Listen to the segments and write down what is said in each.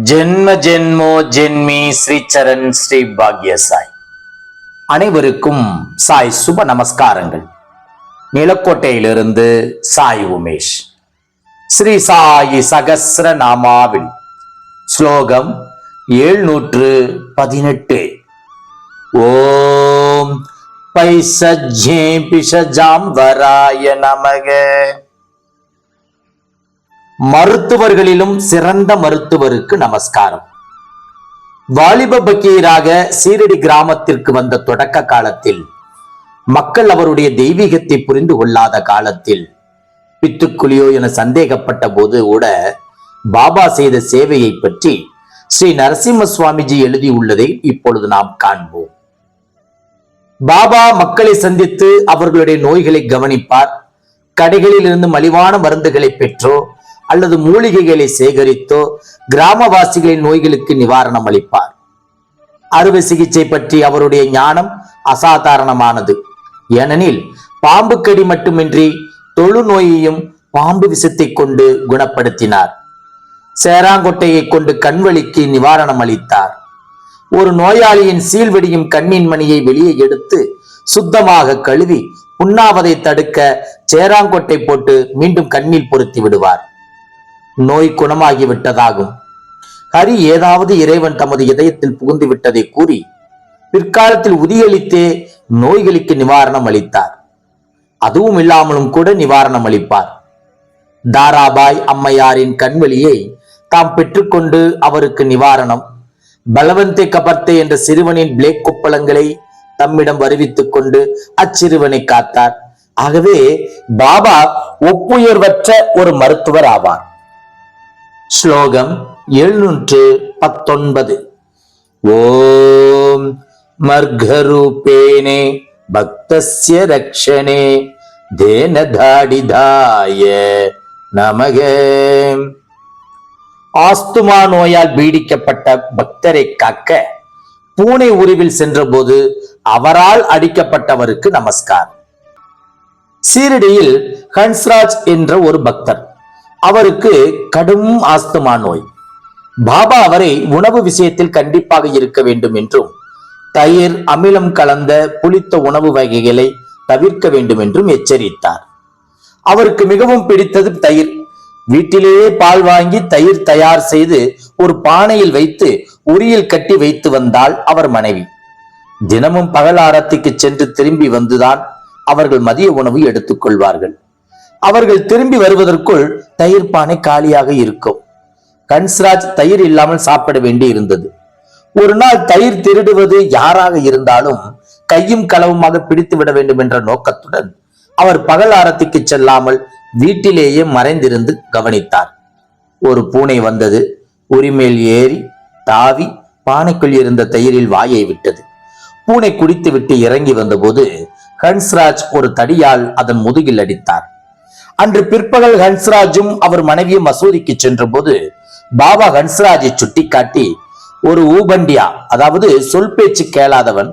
ஜென்ம ஜென்மோ ஜென்மி ஸ்ரீ சரண் ஸ்ரீ பாக்ய சாய் அனைவருக்கும் சாய் சுப நமஸ்காரங்கள். நிலக்கோட்டையிலிருந்து சாய் உமேஷ். ஸ்ரீ சாயி சகசிர நாமாவில். ஸ்லோகம் ஏழ்நூற்று பதினெட்டு. ஓம் பைசஜே பிஷஜாம் வராய நமக. மருத்துவர்களிலும் சிறந்த மருத்துவருக்கு நமஸ்காரம். வாலிப பக்கீராக சீரடி கிராமத்திற்கு வந்த தொடக்க காலத்தில் மக்கள் அவருடைய தெய்வீகத்தை புரிந்து கொள்ளாத காலத்தில் பித்துக்குழியோ என சந்தேகப்பட்ட போது கூட பாபா செய்த சேவையை பற்றி ஸ்ரீ நரசிம்ம சுவாமிஜி எழுதியுள்ளதை இப்பொழுது நாம் காண்போம். பாபா மக்களை சந்தித்து அவர்களுடைய நோய்களை கவனிப்பார் கடைகளில் இருந்து மலிவான மருந்துகளை பெற்றோ அல்லது மூலிகைகளை சேகரித்தோ கிராமவாசிகளின் நோய்களுக்கு நிவாரணம் அளிப்பார். அறுவை சிகிச்சை பற்றி அவருடைய ஞானம் அசாதாரணமானது. ஏனெனில் பாம்பு கடி மட்டுமின்றி தொழுநோயையும் பாம்பு விஷத்தை கொண்டு குணப்படுத்தினார். சேராங்கொட்டையை கொண்டு கண்வழிக்கு நிவாரணம் அளித்தார். ஒரு நோயாளியின் சீல்வெடியும் கண்ணின் மணியை வெளியே எடுத்து சுத்தமாக கழுவி புண்ணாவதை தடுக்க சேராங்கொட்டை போட்டு மீண்டும் கண்ணில் பொருத்தி விடுவார். நோய் குணமாகி விட்டதாகும் ஹரி ஏதாவது இறைவன் தமது இதயத்தில் புகுந்து விட்டதை கூறி பிற்காலத்தில் உதியளித்தே நோய்களுக்கு நிவாரணம் அளித்தார். அதுவும் இல்லாமலும் கூட நிவாரணம் அளிப்பார். தாராபாய் அம்மையாரின் கண்வெளியை தாம் பெற்றுக்கொண்டு அவருக்கு நிவாரணம் பலவந்தே கபர்த்தே என்ற சிறுவனின் பிளேக் குப்பளங்களை தம்மிடம் வருவித்துக் கொண்டு அச்சிறுவனை காத்தார். ஆகவே பாபா ஒப்புயர்வற்ற ஒரு மருத்துவர் ஆவார். ஸ்லோகம் எழுநூற்று பத்தொன்பது. ஓம் மர்கரூபேனே பக்தஸ்ய ரக்ஷணே தேனதாடிதாய நமக. ஆஸ்துமா நோயால் பீடிக்கப்பட்ட பக்தரை காக்க பூனை உருவில் சென்றபோது அவரால் அடிக்கப்பட்டவருக்கு நமஸ்காரம். சீரடியில் ஹன்ஸ்ராஜ் என்ற ஒரு பக்தர் அவருக்கு கடும் ஆஸ்துமா நோய். பாபா அவரை உணவு விஷயத்தில் கண்டிப்பாக இருக்க வேண்டும் என்றும் தயிர் அமிலம் கலந்த புளித்த உணவு வகைகளை தவிர்க்க வேண்டும் என்றும் எச்சரித்தார். அவருக்கு மிகவும் பிடித்தது தயிர். வீட்டிலேயே பால் வாங்கி தயிர் தயார் செய்து ஒரு பானையில் வைத்து உரியில் கட்டி வைத்து வந்தாள் அவர் மனைவி. தினமும் பகல் ஆரத்திக்கு சென்று திரும்பி வந்துதான் அவர்கள் மதிய உணவு எடுத்துக் கொள்வார்கள். அவர்கள் திரும்பி வருவதற்குள் தயிர் பானை காலியாக இருக்கும். கன்ஸ்ராஜ் தயிர் இல்லாமல் சாப்பிட வேண்டி இருந்தது ஒரு நாள் தயிர் திருடுவது யாராக இருந்தாலும் கையும் களவுமாக பிடித்து விட வேண்டும் என்ற நோக்கத்துடன் அவர் பகல் ஆரத்திக்கு செல்லாமல் வீட்டிலேயே மறைந்திருந்து கவனித்தார். ஒரு பூனை வந்தது. உரிமேல் ஏறி தாவி பானைக்குள் இருந்த தயிரில் வாயை விட்டது. பூனை குடித்துவிட்டு இறங்கி வந்தபோது ஹன்ஸ்ராஜ் ஒரு தடியால் அதன் முதுகில் அடித்தார். அன்று பிற்பகல் ஹன்ஸ்ராஜும் அவர் மனைவியும் மசூதிக்கு சென்றபோது பாபா ஹன்ஸ்ராஜை சுட்டிக்காட்டி ஒரு ஊபண்டியா அதாவது சொல் பேச்சு கேளாதவன்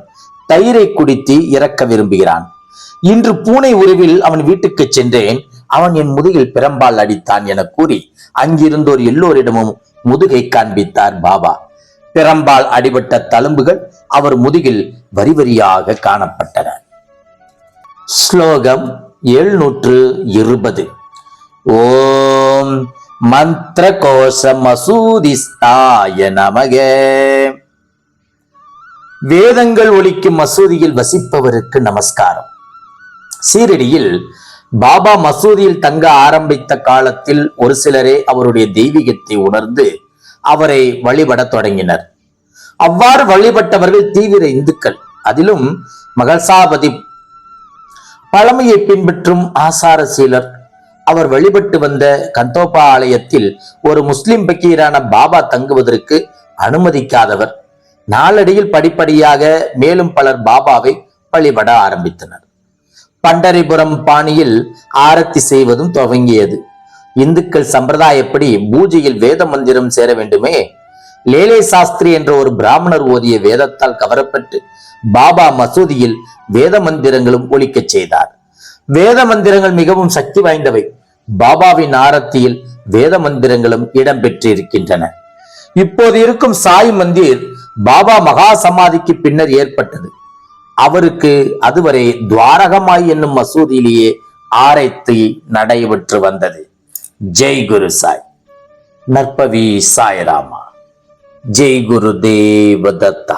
தயிரை குடித்து இறக்க விரும்புகிறான். இன்று பூனை உருவில் அவன் வீட்டுக்கு சென்றேன். அவன் என் முதுகில் பிரம்பால் அடித்தான் என கூறி அங்கிருந்தோர் எல்லோரிடமும் முதுகை காண்பித்தார் பாபா. பிரம்பால் அடிபட்ட தழும்புகள் அவர் முதுகில் வரி வரியாக காணப்பட்டன. ஸ்லோகம் எழுநூற்று இருபது. ஓம் மந்திர கோஷ மசூதிஸ்தாய நமக. வேதங்கள் ஒலிக்கும் மசூதியில் வசிப்பவருக்கு நமஸ்காரம். சீரடியில் பாபா மசூதியில் தங்க ஆரம்பித்த காலத்தில் ஒரு சிலரே அவருடைய தெய்வீகத்தை உணர்ந்து அவரை வழிபடத் தொடங்கினர். அவ்வாறு வழிபட்டவர்கள் தீவிர இந்துக்கள். அதிலும் மகசாபதி பழமையை பின்பற்றும் ஆசார சீலர். அவர் வழிபட்டு வந்த கந்தோபா ஆலயத்தில் ஒரு முஸ்லிம் பக்கீரான பாபா தங்குவதற்கு அனுமதிக்காதவர். நாளடியில் படிப்படியாக மேலும் பலர் பாபாவை வழிபட ஆரம்பித்தனர். பண்டரிபுரம் பாணியில் ஆரத்தி செய்வதும் துவங்கியது. இந்துக்கள் சம்பிரதாயப்படி பூஜையில் வேத மந்திரம் சேர வேண்டுமே லேலே சாஸ்திரி என்ற ஒரு பிராமணர் ஓதிய வேதத்தால் கவரப்பட்டு பாபா மசூதியில் வேத மந்திரங்களும் ஒலிக்கச் செய்தார். வேத மந்திரங்கள் மிகவும் சக்தி வாய்ந்தவை. பாபாவின் ஆரத்தியில் வேத மந்திரங்களும் இடம்பெற்றிருக்கின்றன இப்போது இருக்கும் சாய் மந்திர் பாபா மகா சமாதிக்கு பின்னர் ஏற்பட்டது. அவருக்கு அதுவரை துவாரகமாய் என்னும் மசூதியிலேயே ஆரைத்தி நடைபெற்று வந்தது. ஜெய் குரு சாய். நற்பவி சாய்ராமா. ஜெய் குரு தேவதத்தா